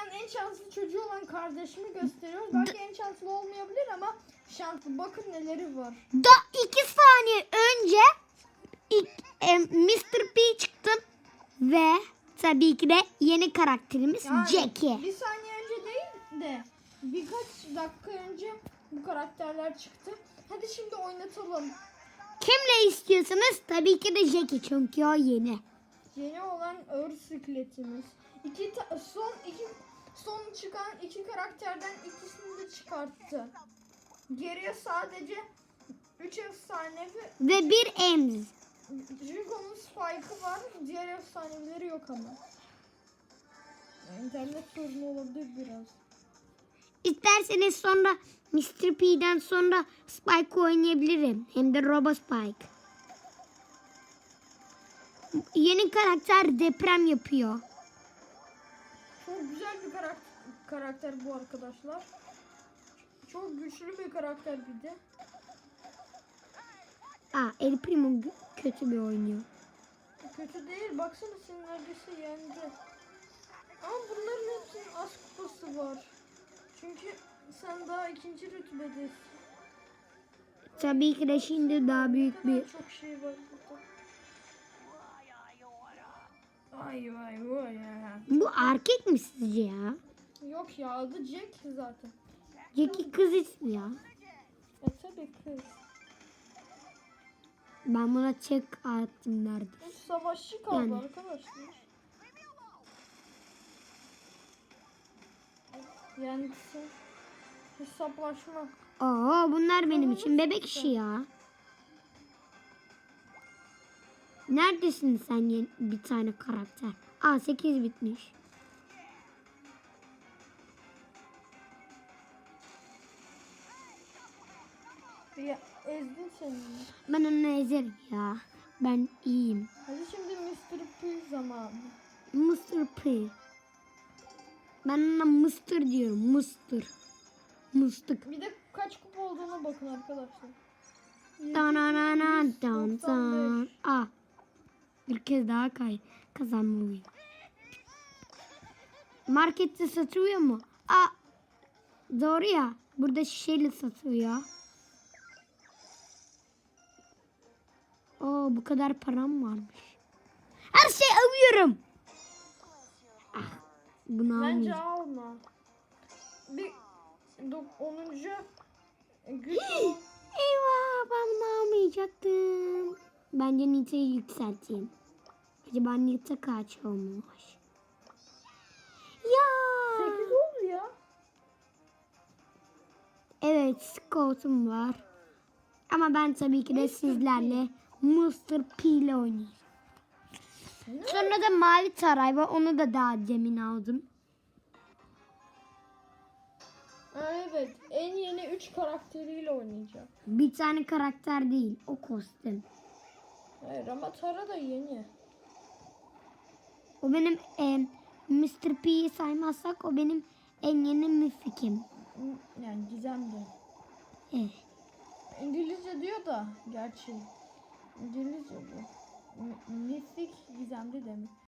dünyanın en şanslı çocuğu olan kardeşimi gösteriyoruz. Belki en şanslı olmayabilir ama şanslı. Bakın neleri var. Da iki saniye önce ilk, e, Mr. P çıktım ve tabii ki de yeni karakterimiz Yani Jackie. Bir saniye önce değil de birkaç dakika önce bu karakterler çıktı. Hadi şimdi oynatalım. Kimle istiyorsanız tabii ki de Jackie çünkü o yeni. Yeni olan ağır sikletimiz. İki son iki son çıkan iki karakterden ikisini de çıkarttı. Geriye sadece 3 efsanevi Ve bir Ems. Rico'nun Spike'ı var. Diğer efsaneleri yok ama. İnternet sorunu olabilir biraz. İsterseniz sonra Mr. P'den sonra Spike oynayabilirim. Hem de Robo Spike. Yeni karakter deprem yapıyor. Çok güzel bir karakter, karakter bu arkadaşlar. Çok güçlü bir karakter bir de. Aa, El Primo kötü bir oynuyor. Kötü değil. Baksana seni neredeyse yendi. Ama bunların hepsinin az kupası var. Çünkü sen daha ikinci rütbedesin. Tabii ki de şimdi daha büyük bir çok şey var burada. Ay vay vay ya. Bu erkek mi sizce ya? Yok ya adı Jack zaten. Jackie kız ismi ya. E tabi kız. Ben buna çek attım nerede? Bu savaşçı kaldı Yani. arkadaşlar. Yani hesaplaşma. Oo bunlar benim için bebek işi ya. Neredesin sen bir tane karakter? Aa 8 bitmiş. Ya ezdin seni. Ben onu ezerim ya. Ben iyiyim. Hadi şimdi Mr. P zamanı. Mr. P. Ben ona Mr. diyorum. Mr. Mıstık. Bir de kaç kupa olduğuna bakın arkadaşlar. Danananan dan 195. dan. Aa. Bir kez daha kay kazanmalıyım. Markette satılıyor mu? Aa. Doğru ya. Burada şişeyle satılıyor. Oo bu kadar param varmış. Her şey alıyorum. Ah, bunu Bence almayacağım. alma. Bir dok- 10. güç olan Eyvah ben bunu almayacaktım. Bence Nita'yı yükselteyim. Acaba kaç olmuş? Ya. 8 oldu ya. Evet Scout'um var. Ama ben tabii ki de Mr. sizlerle Mr. P ile oynayacağım. Sonra da mavi taray var. Onu da daha demin aldım. Ha, evet en yeni 3 karakteriyle oynayacağım. Bir tane karakter değil. O kostüm. Hayır ama Tara da yeni. O benim e, Mr. P'yi saymazsak o benim en yeni mifikim. M- Yani gizemli. Evet. İngilizce diyor da gerçi. İngilizce bu. M- Mythic gizemli demek.